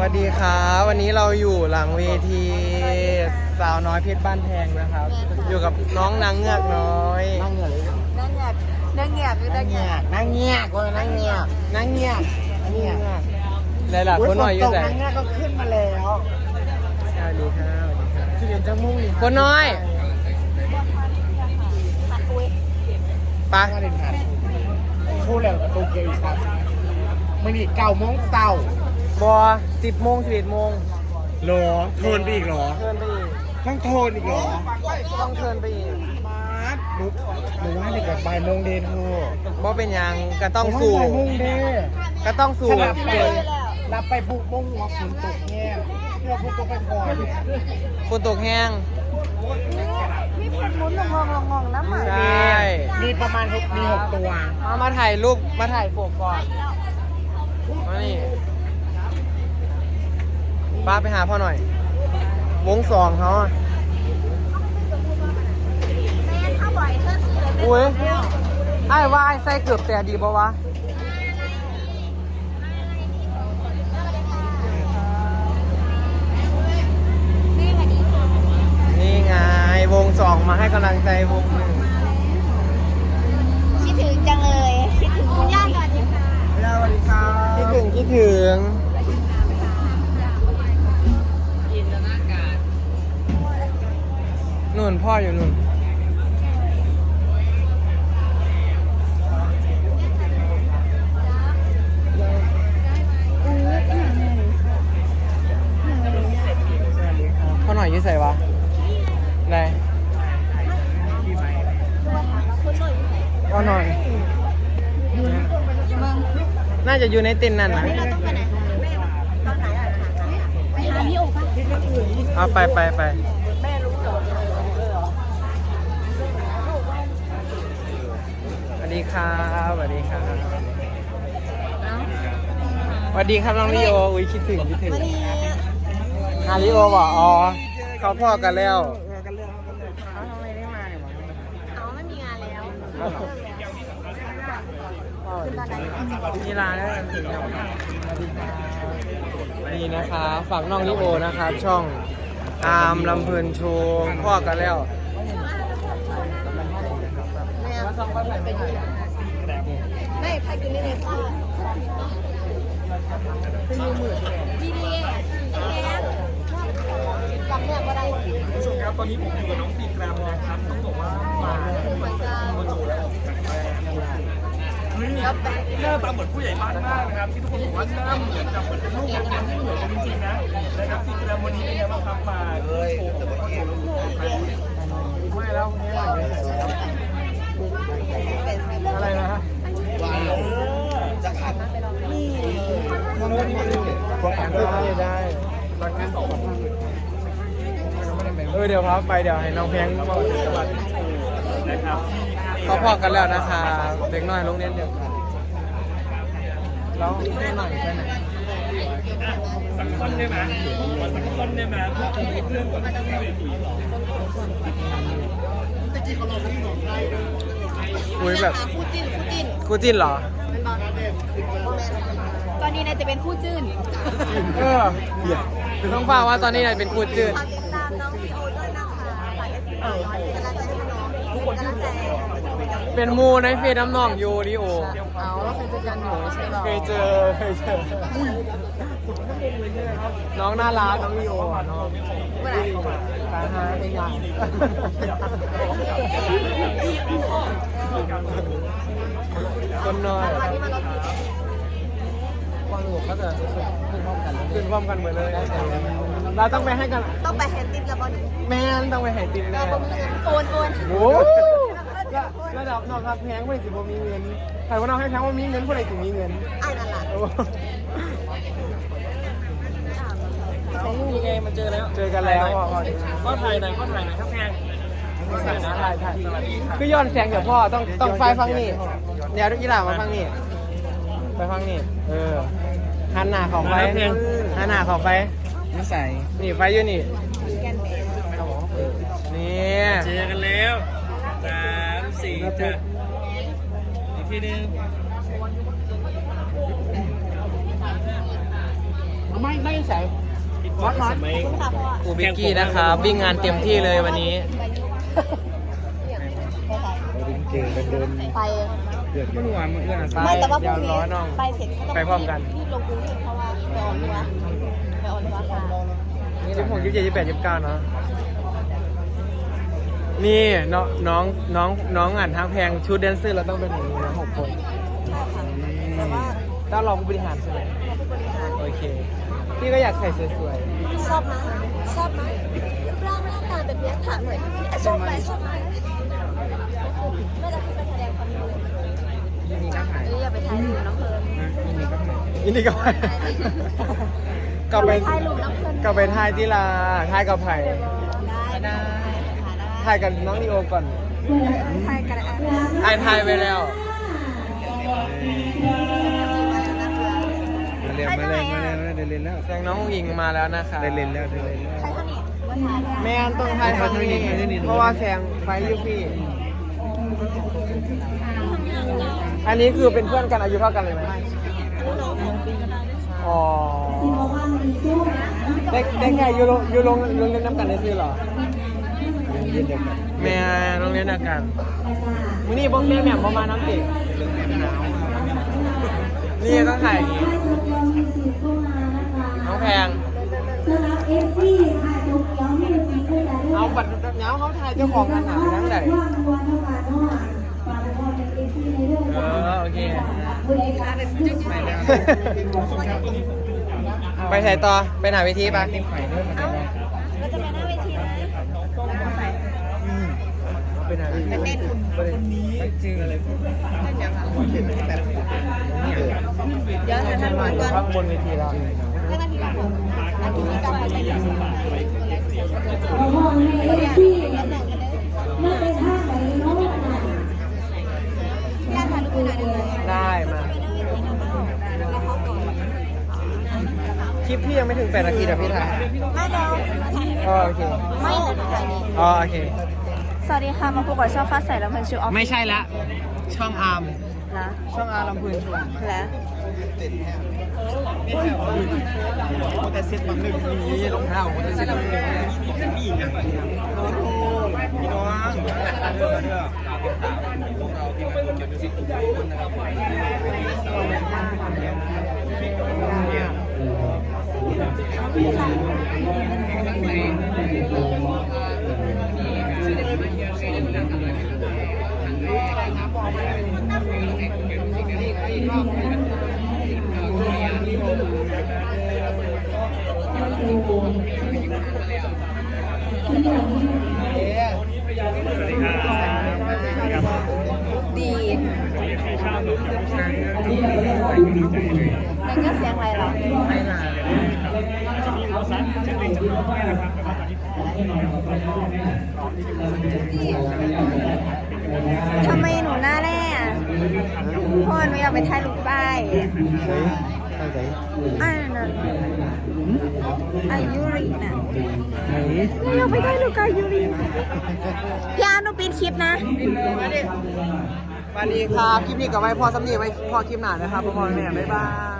วัสดีครับวันนี้เราอยู่หลังเวทีสาวน้อยเพชรบ้านแพงนะครับ อยู่กับน้องนางเงือกน้อยนั่งเงียบเลยนั่งเงียบนั่งเงียบนั่งเงียบนั่งเงียบก็นั่งเงียบนางเงือกนั่งเงียบหลายๆคนหน่อยอยู่ฝตกไหนนั่งเงียบก็ขึ้นมาแล้วสวัสดีครับสวัสดีครับที่เรียนจะมุ่งนี่คนน้อยไปะถ้าเรียนผ่านคู่แล้วกับโตเกียวอีกครับมันอีกเก้าโมงเช้า บอสิบโมงสิบเอ็ดโมงหรอโทนไปอีกหรอเทินไปอีกต้องโทนอีกหรอต้องเทินไปอีกมาดหนูหนูว่าเด็กกับบ่ายโมงเดนเธอบอเป็นหยังก็ต้องสู้บ่ายโมงเดนก็ต้องสู้สลับไปรับไปบุกมงหัวฝนตกแง่เพื่อฝนตกไปก่อนฝนตกแห้งมีคนหมุนลงงงลงงงน้ำหมันใช่มีประมาณหกมีหกตัว มามาถ่ายรูปมาถ่ายปกก่อนมานี่ ป้าไปหาพ่อหน่อย วงสองเขาอะแม่เข้าบ่อยเธอซื้อเลยอุ้ยไอ้ายว่าไอ้ใส่เกือบแต่ดีบ่วะนี่ไง วงสองมาให้กำลังใจวงหนึ่งคิดถึงจังเลย คิดถึงคุณย่าสวัสดีค่ะสวัสดีครับคิดถึงคิดถึง นุ่นพ่ออยู่นุ่นพ่อหน่อยอยืดใส่วะไหนพ่อหน่อย น่าจะอยู่ในเต็นท์นั่นนะเราต้องไปไหนตอนไหนอะไปหาพี่โอ๋ป่ะเอาไปไปไปสวัส ดีครับสวัสดีครับสวัสดีครับน้องลีโออุ้ยคิดถึงคิดถึงวันนี้ฮาริโอบอกอ๋อเขาพ่อกันแล้วกันเรื่องกันเรื่องเอาทำไมได้มาเนี่ยวะเอาไม่มีงานแล้วคือตอนไหนนี่ร้านแล้วกันถึงแล้วนี่นะคะฝากน้องลิโอนะครับ ช่องอาร์มลำเพลินโชว์พ่อกันแล้ว ไม่ใครกินได้เลยพ่อดีดีแอ๊จำเนี่ยก็ได้ผู้ชมครับตอนนี้ผมอยู่กับน้องสีแกรมนะครับต้องบอกว่ามาเหมือนกันโมโจแล้วเฮ้ยหน้าตาเหมือนผู้ใหญ่บ้านมากนะครับที่ทุกคนบอกว่าหน้าเหมือนกับเหมือนเป็นลูกเป็นยังที่เหมือนกันจริงๆนะนะครับสีแกรมวันนี้เป็นไงบ้างครับมาโชว์ของตัวเองไม่แล้ว อะไรนะฮะพวกอ่านได้ก็ได้เออเดี๋ยวครับไปเดี๋ยวให้น้องแพงมานะครับเขาพอกันแล้วนะคะเด็กน้อยโรงเรียนเดียวกันแล้วให้หน่อยแค่ไหน สักคนได้ไหมมาสักคนได้ไหมเพื่อจะมีเพื่อนก่อนที่จะเวทีหรออุ้ยแบบคู่จิ้นคู่จิ้นกูจิ้นเหรอ เป็นบอลตอนนี้นายจะเป็นคู่จิ้นเออต้องฟังว่าตอนนี้นายเป็นกูจืดฝากติดตามน้องพี่โอด้วยนะคะฝากเอฟซีน้อยเป็นกำลังใจให้น้องเป็นกำลังใจ เป็นมูในเฟซน้ำนองยูริโอเอาแล้วเคยเจอกันอยู่ใช่หรอเคยเจอเคยเจอน้องน่ารักน้องลีโออะน้องเมื่อไหร่ตาหาเป็นยังคนน้อยวันนี้มารถติดความรู้ก็จะขึ้นพร้อมกันขึ้นพร้อมกันหมดเลยเราต้องไปให้กัน ต้องไปแฮนด์ติดแล้วบอลแม่นต้องไปให้ติมเราแน่บ่มีเงินโอนโอนโอ้ ระดับนอกครับแพงไม่สิบ่มีเงินใครว่าน้องให้แพงว่ามีเงินผู้ใดสิมีเงินไอ้นั่นแหละโอ้น้องลูกยังไงมาเจอแล้ว เจอกันแล้วพ่อพ่อก็ถ่ายหน่อยก็ถ่ายหน่อยครับแพงใช่ใช่ใช่คือย้อนแสงเดี๋ยวพ่อต้องต้องไฟฟังนี่เดี๋ยวอีหล่ามาฟังนี่ไปฟังนี่เออหันหน้าของไฟหันหน้าของไฟนิสัยนี่ไฟอยู่นี่แกนเบสนี่เจอกันแล้ว สามสี่จ้ะอีกทีหนึงไม่ไม่ใส่มอสมอสขอบคุณค่ะพ่ออูบิกกี้นะครับวิ่งงานเต็มที่เลยวันนี้เจอกันเดินไป เดือดมันหวานมันเอื้อนไม่แต่ว่าพเดี๋รุ่ยวงนี้ร้อนน้องไปเสร็จก็ต้องไปพร้อมกัน รีบลงกรุงเทพเพราะว่าไปออนทัวร์ไปออนทัวร์ค่ะ ยี่สิบหกยี่สิบเจ็ดยี่สิบแปดยี่สิบเก้าเนาะ นี่น้องน้องน้องน้องอ่านทางแพงชุดแดนเซอร์เราต้องเป็นอย่างนี้นะหกคนใช่ค่ะแต่ว่าถ้าเราผู้บริหารใช่ไหมเราผู้บริหารโอเคพี่ก็อยากใส่สวยชอบไหมชอบไหมรูปร่างหน้าตาแบบเนี้ยถามหน่อยชอบไหมชอบไหมไม่จะขึ้นไปแสดงความรู้ๆนี่ก็ถ่ายเอ้ยอย่าไปถ่ายรูปน้ำเพลินนี่ก็ไปกลับไปถ่ายรูปน้ำเพลินกลับไปถ่ายที่ลาถ่ายกับไผ่ได้ได้ ถ่ายกับน้องลีโอก่อนถ่ายกันอะถ่ายถ่ายไปแล้วมาเรียนมาเรียนมาเรียนมาเรียนเรียนแล้วแสงน้องหญิงมาแล้วนะคะได้เรียนแล้วได้เรียนแล้วถ่ายข้างนี้ว่าถ่ายแล้วแม่นต้องถ่ายทางนี้เพราะว่าแสงไฟยูฟี่ อันนี้คือเป็นเพื่อนกันอายุเท่ากันเลยไหมอ๋อได้ได้ไงอยู่โรงอยู่โรงโรงเรียนน้ำกันได้ซื้อเหรอ เรียนเดียวกันแม่โรงเรียนเดียวกันมื้อนี้บ้องแม่แหม่มประมาณน้ำตินี่ต้องถ่ายอย่างนี้น้องแพง เอาบัตรเงาเขาถ่ายเจ้าของงานหนังนั่งไหนเออโอเคไปถ่ายต่อไปหาเวทีปะ เอ้าเราจะไปหน้าเวทีนะ ไปหาเวทีเต้นคุณไปจริงอะไรเดี๋ยวถ่ายท่านก่อนข้างบนเวทีเราแค่นาทีละผมนาทีนี้กลับไปใช้ยังญาติถ่ายรูปไปหน่อยหนึ่งเลยได้มาแล้วเขาก่อนคลิปพี่ยังไม่ถึง8นาทีแต่พี่ถ่ายไม่เดี๋ยวอ๋อโอเค ไม่ถ่ายนี่อ๋อโอเค สวัสดีค่ะ มาพบกับช่องฟ้าใสแล้วเพันชิวออฟไม่ใช่ละ ช่องอาร์มนะช่องอาร์ลำพูนชวนแล้วแต่เซ็ตบางหนึ่งมีรองเท้าแต่เซ็ตบางหนึ่งมีอีกอย่างโอ้โหพี่น้องดี นั่นก็เสียงอะไรเหรอไม่นานทำไมหนูหน้าแร่อะพ่อหนูอยากไปถ่ายรูปป้ายเฮ้ยตั้งใจอันนั้นอายุริน่ะไหนหนูอยากไปถ่ายรูปกับอายุริพี่อาร์ตหนูปิดคลิปนะมาดิ สวัสดีครับ คลิปนี้กับไว้พอสำเนียไว้พอคลิปหนานะครับพ่อแม่บ๊ายบาย